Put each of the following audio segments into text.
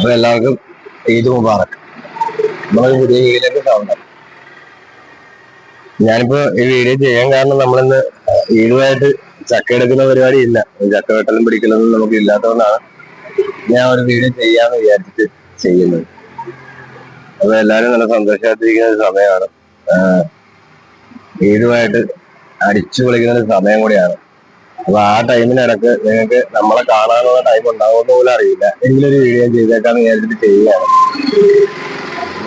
അപ്പൊ എല്ലാവർക്കും ഈദ് മുബാറക്. നമ്മളൊരു പുതിയ വീഡിയോയിലേക്ക് സ്വാഗതം. ഞാനിപ്പോ ഈ വീഡിയോ ചെയ്യാൻ കാരണം നമ്മളിന്ന് ഈടുമായിട്ട് ചക്ക എടുക്കുന്ന പരിപാടി ഇല്ല. ചക്ക വെട്ടലും പിടിക്കലൊന്നും നമുക്ക് ഇല്ലാത്തതുകൊണ്ടാണ് ഞാൻ ഒരു വീഡിയോ ചെയ്യാന്ന് വിചാരിച്ചിട്ട് ചെയ്യുന്നത്. അപ്പൊ എല്ലാരും നല്ല സന്തോഷമായിട്ടിരിക്കുന്ന ഒരു സമയമാണ്. ഈടുമായിട്ട് അടിച്ചു പൊളിക്കുന്ന ഒരു സമയം കൂടിയാണ്. അപ്പൊ ആ ടൈമിനിടക്ക് നിങ്ങൾക്ക് നമ്മളെ കാണാനുള്ള ടൈം ഉണ്ടാവുമെന്ന് പോലും അറിയില്ല. എങ്കിലും ഒരു വീഡിയോ ചെയ്തേക്കാന്ന് വിചാരിച്ചിട്ട് ചെയ്യുകയാണ്.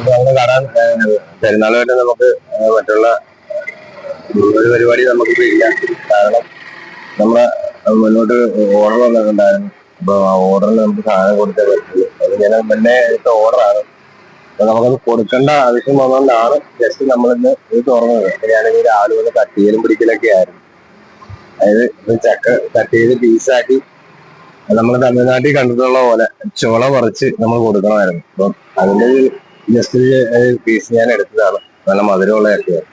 നമ്മൾ കാണാൻ ഏഹ്, പെരുന്നാളുമായിട്ട് നമുക്ക് മറ്റുള്ള ഒരു പരിപാടി നമുക്ക് ഇല്ല. കാരണം നമ്മളെ മുന്നോട്ട് ഓർഡർ വന്നിട്ടുണ്ടായിരുന്നു. അപ്പൊ ഓർഡറിൽ നമുക്ക് സാധനം കൊടുത്തേ പറ്റുള്ളൂ അത് ഞാൻ മുന്നേ എടുത്ത ഓർഡറാണ് അപ്പൊ നമുക്കത് കൊടുക്കേണ്ട ആവശ്യം വന്നുകൊണ്ടാണ് ജസ്റ്റ് നമ്മളിന്ന് ഇത് തുറന്നത്. അങ്ങനെയാണെങ്കിൽ ആളുകൾ രാവിലെ വന്ന് കട്ട് ചെയ്യലും പിടിക്കലൊക്കെ ആയിരുന്നു. അതായത് ചക്ക കട്ട് ചെയ്ത് പീസാക്കി നമ്മൾ തമിഴ്നാട്ടിൽ കണ്ടിട്ടുള്ള പോലെ ചുള പറിച്ച് നമ്മൾ കൊടുക്കണമായിരുന്നു. അപ്പം അതിന്റെ ഒരു ജസ്റ്റ് പീസ് ഞാൻ എടുത്തതാണ്. നല്ല മധുരമുള്ള ചക്കയാണ്.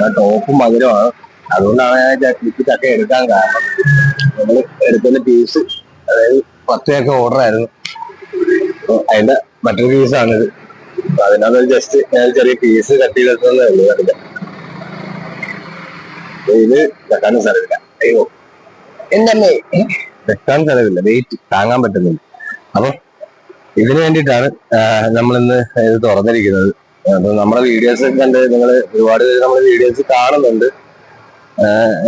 ആ ടോപ്പ് മധുരമാണ്. അതുകൊണ്ടാണ് ഞാൻ ചക്ക ചക്ക എടുക്കാൻ കാരണം നമ്മൾ എടുക്കുന്ന പീസ് അതായത് പത്ത് ചക്ക ഓർഡർ ആയിരുന്നു. അതിന്റെ മറ്റൊരു പീസാണിത് അതിനകത്ത് ജസ്റ്റ് ഞാൻ ചെറിയ പീസ് കട്ട് ചെയ്തെടുത്തതേ ഉള്ളൂ അപ്പൊ ഇത് വെക്കാനും സ്ഥലമില്ല അയ്യോ. എന്തമ്മേ? വെക്കാൻ സ്ഥലമില്ല വെയിറ്റ് താങ്ങാൻ പറ്റുന്നില്ല. അപ്പൊ ഇതിനു വേണ്ടിയിട്ടാണ് നമ്മളിന്ന് ഇത് തുറന്നിരിക്കുന്നത്. അപ്പൊ നമ്മളെ വീഡിയോസ് കണ്ട് നിങ്ങൾ ഒരുപാട് പേര് നമ്മളെ വീഡിയോസ് കാണുന്നുണ്ട്.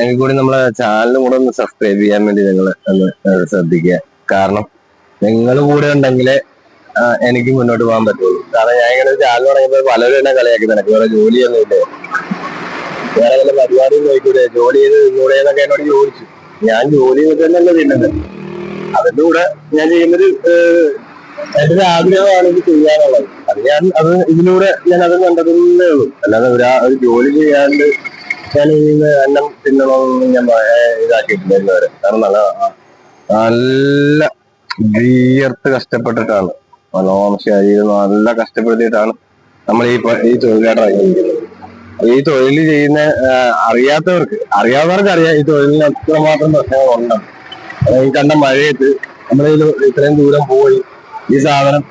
എങ്കിൽ കൂടി നമ്മളെ ചാനലും കൂടെ ഒന്ന് സബ്സ്ക്രൈബ് ചെയ്യാൻ വേണ്ടി നിങ്ങൾ ഒന്ന് ശ്രദ്ധിക്കുക. കാരണം നിങ്ങൾ കൂടെ ഉണ്ടെങ്കിലേ എനിക്ക് മുന്നോട്ട് പോകാൻ പറ്റുള്ളൂ. കാരണം ഞാൻ ഇങ്ങനെ ചാനൽ തുടങ്ങിയപ്പോൾ പലരും എന്നെ കളിയാക്കി നിനക്ക് വേറെ ജോലിയൊന്നും ഇല്ലേ പരിപാടിയും നോക്കൂടെ ജോലി ചെയ്ത് നിന്നൂടെ എന്നൊക്കെ എന്നോട് ചോദിച്ചു. ഞാൻ ജോലി ചെയ്തിട്ടല്ലേ തിന്നത് അതിന്റെ കൂടെ ഞാൻ ചെയ്യുന്നൊരു ഏഹ്, എന്റെ ആഗ്രഹമാണ് ഇത് ചെയ്യാനുള്ളത്. അത് ഞാൻ അത് ഇതിലൂടെ ഞാൻ അത് കണ്ടതേ ഉള്ളൂ. അല്ലാതെ ഒരു ഒരു ജോലി ചെയ്യാണ്ട് ഞാൻ ഈ അന്നം തിന്നണമെന്ന് ഞാൻ ഇതാക്കിയിട്ടില്ല ഇന്നുവരെ കാരണം നല്ല നല്ല വിയർത്ത് കഷ്ടപ്പെട്ടിട്ടാണ്. മനോമ ശരീരം നല്ല കഷ്ടപ്പെടുത്തിയിട്ടാണ് നമ്മൾ ഈ ഈ തൊഴിലായിട്ട് ഇറങ്ങിയിരിക്കുന്നത് ഈ തൊഴിൽ ചെയ്യുന്ന അറിയാത്തവർക്ക് അറിയാത്തവർക്ക് അറിയാം ഈ തൊഴിലിന് അത്രമാത്രം പ്രശ്നങ്ങൾ ഉണ്ടെന്ന് ഈ കണ്ട മഴയത്ത് നമ്മൾ ഇത്രയും ദൂരം പോയി ഈ സാധനം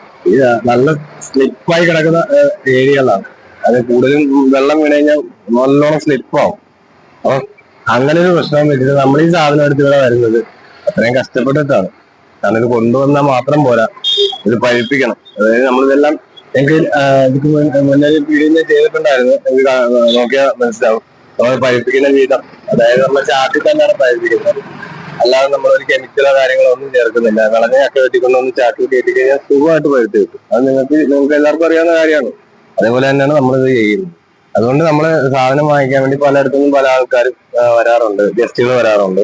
നല്ല സ്ലിപ്പായി കിടക്കുന്ന ഏരിയകളാണ്. അത് കൂടുതലും വെള്ളം വീണ് കഴിഞ്ഞാൽ നല്ലോണം സ്ലിപ്പാവും. അപ്പൊ അങ്ങനെ ഒരു പ്രശ്നം വെച്ചിട്ട് നമ്മൾ ഈ സാധനം എടുത്ത് ഇവിടെ വരുന്നത് അത്രയും കഷ്ടപ്പെട്ടിട്ടാണ്. കാരണം ഇത് കൊണ്ടുവന്നാൽ മാത്രം പോരാ. ഇത് പഴിപ്പിക്കണം. അതായത് നമ്മളിതെല്ലാം എനിക്ക് ഇതിക്ക് മുന്നേ വീഡിയോ ചെയ്തിട്ടുണ്ടായിരുന്നു. എനിക്ക് നോക്കിയാൽ മനസ്സിലാവും. നമ്മൾ പഴിപ്പിക്കുന്ന വീതം അതായത് നമ്മൾ ചാട്ടിൽ തന്നെയാണ് പഴിപ്പിക്കുന്നത് അല്ലാതെ നമ്മൾ ഒരു കെമിക്കലോ കാര്യങ്ങളോ ഒന്നും ചേർക്കുന്നില്ല. വിളഞ്ഞ ചക്ക വെട്ടിക്കൊണ്ടൊന്ന് ചാട്ടിൽ കയറ്റി കഴിഞ്ഞാൽ സുഖമായിട്ട് പഴുത്ത് കിട്ടും. അത് നിങ്ങൾക്ക് നിങ്ങൾക്ക് എല്ലാവർക്കും അറിയാവുന്ന കാര്യമാണ്. അതേപോലെ തന്നെയാണ് നമ്മളിത് ചെയ്യുന്നത്. അതുകൊണ്ട് നമ്മൾ സാധനം വാങ്ങിക്കാൻ വേണ്ടി പലയിടത്തുനിന്നും പല ആൾക്കാരും വരാറുണ്ട്. ഗസ്റ്റുകൾ വരാറുണ്ട്.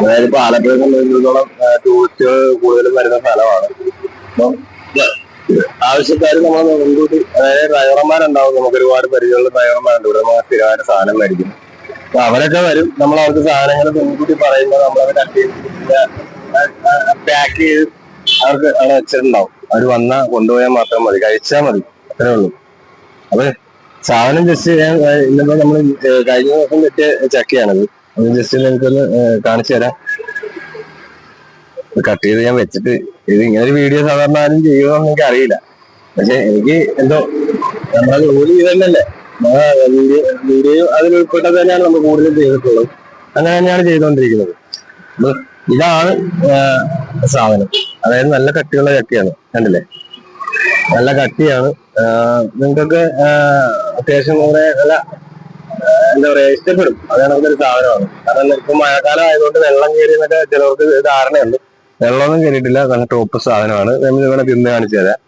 അതായത് ഇപ്പൊ ആലപ്പുഴ സംബന്ധിച്ചിടത്തോളം ടൂറിസ്റ്റുകൾ കൂടുതലും വരുന്ന സ്ഥലമാണ്. അപ്പം ആവശ്യക്കാർ നമ്മൾ മുൻകൂട്ടി അതായത് ഡ്രൈവർമാരുണ്ടാവും. നമുക്ക് ഒരുപാട് പരിചയമുള്ള ഡ്രൈവർമാരുണ്ട്. ഇവിടെ നമ്മൾ സ്ഥിരമായിട്ട് സാധനം മേടിക്കും അപ്പൊ അവരൊക്കെ വരും. നമ്മൾ അവർക്ക് സാധനങ്ങൾ മുൻകൂട്ടി പറയുമ്പോൾ നമ്മളത് കട്ട് പാക്ക് ചെയ്ത് അവർക്ക് അവിടെ വെച്ചിട്ടുണ്ടാവും. അവർ വന്നാൽ കൊണ്ടുപോയാൽ മാത്രം മതി. കഴിച്ചാൽ മതി. അത്രേ ഉള്ളൂ. അപ്പൊ സാധനം ജസ്റ്റ് ഇന്നിപ്പോ നമ്മൾ കഴിഞ്ഞ ദിവസം കിട്ടിയ ചക്കയാണത്. ജസ്റ്റ് നിങ്ങൾക്കൊന്ന് കാണിച്ചു തരാം. കട്ട് ചെയ്ത് ഞാൻ വെച്ചിട്ട് ഇത് ഇങ്ങനെ ഒരു വീഡിയോ സാധാരണ ആരും ചെയ്യുമെന്ന് എനിക്ക് അറിയില്ല. പക്ഷെ എനിക്ക് എന്തോ നമ്മളത് ജോലി ചെയ്തല്ലേ വീഡിയോ വീഡിയോ അതിൽ ഉൾപ്പെട്ടത് തന്നെയാണ് നമ്മൾ കൂടുതലും ചെയ്തിട്ടുള്ളത്. അങ്ങനെ തന്നെയാണ് ചെയ്തുകൊണ്ടിരിക്കുന്നത്. ഇതാണ് സാധനം. അതായത് നല്ല കട്ടിയുള്ള കട്ടിയാണ് കണ്ടില്ലേ? നല്ല കട്ടിയാണ്. നിങ്ങൾക്കൊക്കെ അത്യാവശ്യം കുറെ നല്ല എന്താ പറയാ ഇഷ്ടപ്പെടും. അതാണ് ഒരു സാധനമാണ്. കാരണം ഇപ്പൊ മഴക്കാലം ആയതുകൊണ്ട് വെള്ളം കയറി എന്നൊക്കെ ചിലവർക്ക് ധാരണയുണ്ട്. വെള്ളമൊന്നും കയറിയിട്ടില്ല നല്ല ടോപ്പ് സാധനമാണ്. വേണം തിന്ന് കാണിച്ചു തരാം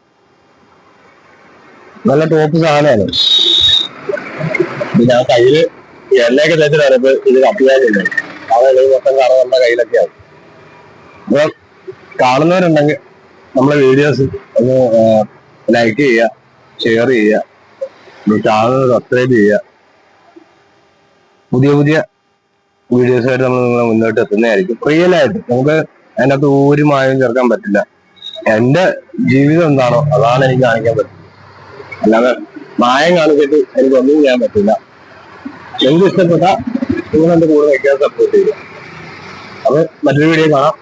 നല്ല ടോപ്പ് സാധനമാണ്. പിന്നെ ആ കയ്യിൽ എണ്ണയൊക്കെ തേച്ചിട്ടാണ് ഇപ്പൊ ഇത് കപ്പിയാനില്ല അതായത് മൊത്തം കറ നമ്മുടെ കയ്യിലൊക്കെയാണ്. അപ്പൊ കാണുന്നവരുണ്ടെങ്കിൽ നമ്മളെ വീഡിയോസ് ഒന്ന് ലൈക്ക് ചെയ്യുക ഷെയർ ചെയ്യുക ചാനൽ സബ്സ്ക്രൈബ് ചെയ്യുക. പുതിയ പുതിയ വീഡിയോസായിട്ട് നമ്മൾ നിങ്ങളെ മുന്നോട്ട് എത്തുന്നതായിരിക്കും. റിയൽ ആയിട്ട് നമുക്ക് അതിനകത്ത് ഒരു മായവും ചേർക്കാൻ പറ്റില്ല. എന്റെ ജീവിതം എന്താണോ അതാണ് എനിക്ക് കാണിക്കാൻ പറ്റും അല്ലാതെ മായം കാണിച്ചിട്ട് എനിക്ക് ഒന്നും ചെയ്യാൻ പറ്റില്ല. എന്ത് ഇഷ്ടപ്പെട്ട നിങ്ങൾ എന്റെ കൂടെ വയ്ക്കാൻ സപ്പോർട്ട് ചെയ്യുക. അത് മറ്റൊരു വീഡിയോ കാണാം.